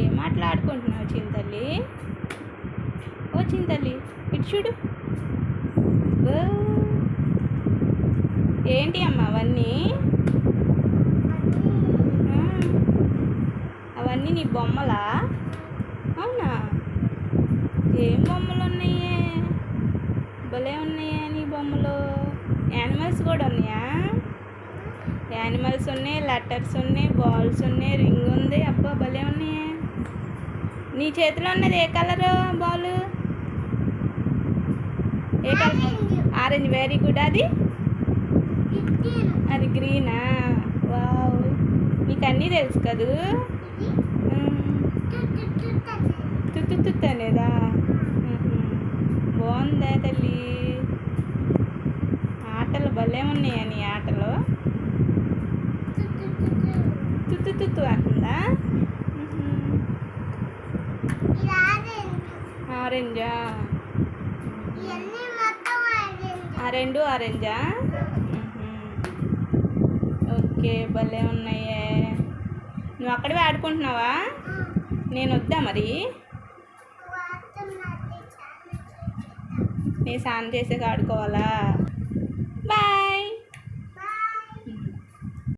ఏం మాట్లాడుకుంటున్నావు చింతల్లి. ఓ చింతల్లి ఇటు చూడు. ఓ. ఏంటి అమ్మ అవన్నీ? అవన్నీ నీ బొమ్మలా? అవునా? ఏం బొమ్మలు ఉన్నాయే? భలే ఉన్నాయే నీ బొమ్మలు. యానిమల్స్ కూడా ఉన్నాయా? యానిమల్స్ ఉన్నాయి లెటర్స్ ఉన్నాయి బాల్స్ ఉన్నాయి రింగ్ ఉంది నీ చేతిలో ఉన్నది ఏ కలరు బాల్? ఏ కలర్? ఆరెంజ్. వెరీ గుడ్ అది? అది గ్రీనా? వావ్ నీకు అన్నీ తెలుసు కదూ. తుత్తు తుత్తు అనేదా. బాగుందా తల్లి? ఆటలు భలే ఉన్నాయా నీ ఆటలు? తుత్తు తుత్తు అంటుందా? ఆరెంజా? ఆ రెండు ఆరెంజా. ఓకే భలే ఉన్నాయే. నువ్వు అక్కడే ఆడుకుంటున్నావా? నేను వద్దా మరి? నేను స్నానం చేసాక ఆడుకోవాలా?